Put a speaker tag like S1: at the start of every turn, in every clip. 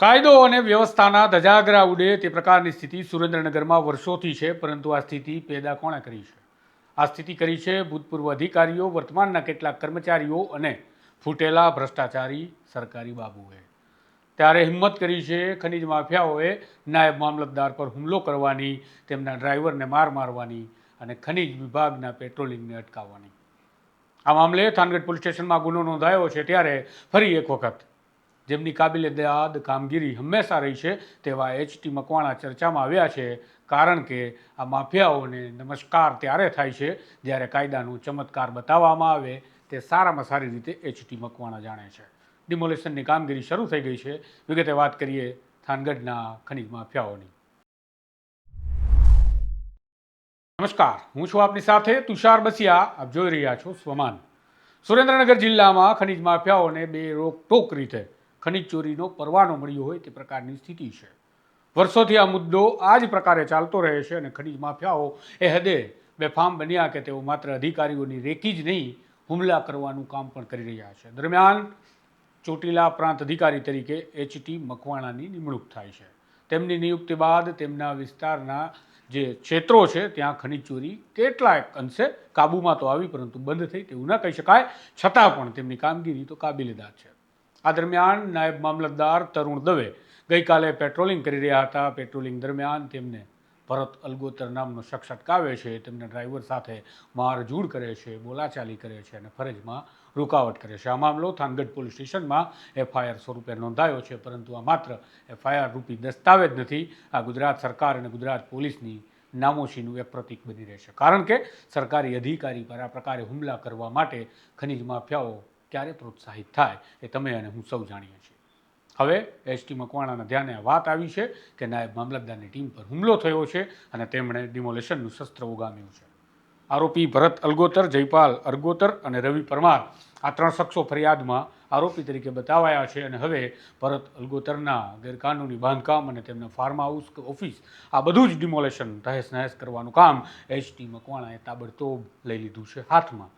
S1: કાયદો અને વ્યવસ્થાના ધજાગરા ઉડે તે પ્રકારની સ્થિતિ સુરેન્દ્રનગરમાં વર્ષોથી છે, પરંતુ આ સ્થિતિ પેદા કોણે કરી છે? આ સ્થિતિ કરી છે ભૂતપૂર્વ અધિકારીઓ, વર્તમાનના કેટલાક કર્મચારીઓ અને ફૂટેલા ભ્રષ્ટાચારી સરકારી બાબુએ. ત્યારે હિંમત કરી છે ખનીજ માફિયાઓએ નાયબ મામલતદાર પર હુમલો કરવાની, તેમના ડ્રાઈવરને માર મારવાની અને ખનીજ વિભાગના પેટ્રોલિંગને અટકાવવાની. આ મામલે થાનગઢ પોલીસ સ્ટેશનમાં ગુનો નોંધાયો છે, ત્યારે ફરી એક વખત જેમની કાબિલે દાદ કામગીરી હંમેશા રહી છે તેવા એચટી મકવાણા ચર્ચામાં આવ્યા છે. કારણ કે આ માફિયાઓને નમસ્કાર ત્યારે થાય છે જ્યારે કાયદાનો ચમત્કાર બતાવવામાં આવે. તે સારામાં સારી રીતે એચટી મકવાણા જાણે છે. ડિમોલેશનની કામગીરી શરૂ થઈ ગઈ છે. વિગતે વાત કરીએ થાનગઢના ખનીજ માફિયાઓની. નમસ્કાર, હું છું આપની સાથે તુષાર બસિયા. આપ જોઈ રહ્યા છો સ્વમાન. સુરેન્દ્રનગર જિલ્લામાં ખનીજ માફિયાઓને બે રોકટોક રીતે ખનીજ ચોરીનો પરવાનો મળ્યો હોય તે પ્રકારની સ્થિતિ છે. વર્ષોથી આ મુદ્દો આ જ પ્રકારે ચાલતો રહે છે અને ખનીજ માફિયાઓ એ હદે બેફામ બન્યા કે તેઓ માત્ર અધિકારીઓની રેકી જ નહીં, હુમલા કરવાનું કામ પણ કરી રહ્યા છે. દરમિયાન ચોટીલા પ્રાંત અધિકારી તરીકે એચટી મકવાણાની નિમણૂક થાય છે. તેમની નિયુક્તિ બાદ તેમના વિસ્તારના જે ક્ષેત્રો છે ત્યાં ખનીજ ચોરી કેટલાક અંશે કાબૂમાં તો આવી, પરંતુ બંધ થઈ તેવું ન કહી શકાય. છતાં પણ તેમની કામગીરી તો કાબિલેદાર છે. આ દરમિયાન નાયબ મામલતદાર તરુણ દવે ગઈકાલે પેટ્રોલિંગ કરી રહ્યા હતા. પેટ્રોલિંગ દરમિયાન તેમને ભરત અલગોતર નામનો શખ્સ અટકાવે છે. તેમના ડ્રાઈવર સાથે મારઝૂડ કરે છે, બોલાચાલી કરે છે અને ફરજમાં રૂકાવટ કરે છે. આ મામલો થાનગઢ પોલીસ સ્ટેશનમાં એફઆઈઆર સ્વરૂપે નોંધાયો છે, પરંતુ આ માત્ર એફઆઈઆર રૂપી દસ્તાવેજ નથી. આ ગુજરાત સરકાર અને ગુજરાત પોલીસની નામોશીનું એક પ્રતીક બની રહેશે. કારણ કે સરકારી અધિકારી પર આ પ્રકારે હુમલા કરવા માટે ખનીજ માફિયાઓ ક્યારે પ્રોત્સાહિત થાય એ તમે અને હું સૌ જાણીએ છીએ. હવે એસટી મકવાણાના ધ્યાને વાત આવી છે કે નાયબ મામલતદારની ટીમ પર હુમલો થયો છે અને તેમણે ડિમોલેશનનું શસ્ત્ર ઉગામ્યું છે. આરોપી ભરત અલગોતર, જયપાલ અરગોતર અને રવિ પરમાર આ ત્રણ શખ્સો ફરિયાદમાં આરોપી તરીકે બતાવાયા છે અને હવે ભરત અલગોતરના ગેરકાનૂની બાંધકામ અને તેમના ફાર્મ હાઉસ ઓફિસ આ બધું જ ડિમોલેશન તહેસ નહેસ કરવાનું કામ એચટી મકવાણાએ તાબડતોબ લઈ લીધું છે હાથમાં.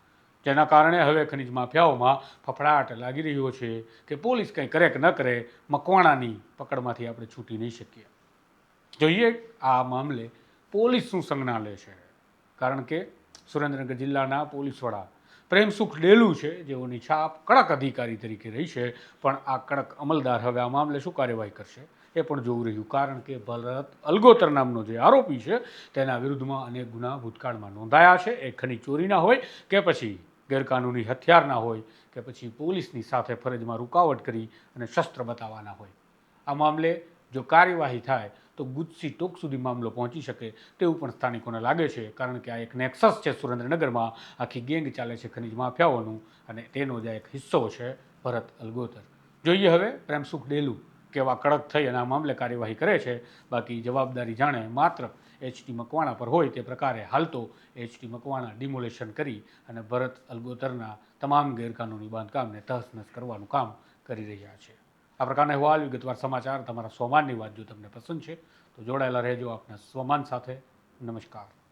S1: જેના કારણે હવે ખનિજ માફિયાઓમાં ફફડાટ લાગી રહ્યો છે કે પોલીસ કંઈ કરે કે ન કરે, મકવાણાની પકડમાંથી આપણે છૂટી નહીં શકીએ. જોઈએ આ મામલે પોલીસ શું સંજ્ઞા લે છે. કારણ કે સુરેન્દ્રનગર જિલ્લાના પોલીસ વડા પ્રેમસુખ ડેલુ છે, જેઓની છાપ કડક અધિકારી તરીકે રહી છે, પણ આ કડક અમલદાર હવે આ મામલે શું કાર્યવાહી કરશે એ પણ જોવું રહ્યું. કારણ કે ભરત અલગોતર નામનો જે આરોપી છે, તેના વિરુદ્ધમાં અનેક ગુના ભૂતકાળમાં નોંધાયા છે. એ ખનીજ ચોરીના હોય કે પછી ગેરકાનૂની હથિયારના હોય કે પછી પોલીસની સાથે ફરજમાં રૂકાવટ કરી અને શસ્ત્ર બતાવવાના હોય. આ મામલે જો કાર્યવાહી થાય તો ગુજસી ટોક સુધી મામલો પહોંચી શકે તેવું પણ સ્થાનિકોને લાગે છે, કારણ કે આ એક નેક્સસ છે સુરેન્દ્રનગરમાં. આખી ગેંગ ચાલે છે ખનીજ માફિયાઓનું અને તેનો જ આ એક હિસ્સો છે ભરત અલગોતર. જોઈએ હવે પ્રેમસુખ ડેલુ કેવા કડક થઈ અને આ મામલે કાર્યવાહી કરે છે. બાકી જવાબદારી જાણે માત્ર એચટી મકવાણા પર હોય તે પ્રકારે હાલતો એચટી મકવાણા ડિમોલેશન કરી અને ભરત અલગોતરના તમામ ગેરકાનૂની બાંધકામને તહસનસ કરવાનું કામ કરી રહ્યા છે. આ પ્રકારના અહેવાલ વિગતવાર સમાચાર તમારા સ્વમાનની વાત જો તમને પસંદ છે, તો જોડાયેલા રહેજો આપના સ્વમાન સાથે. નમસ્કાર.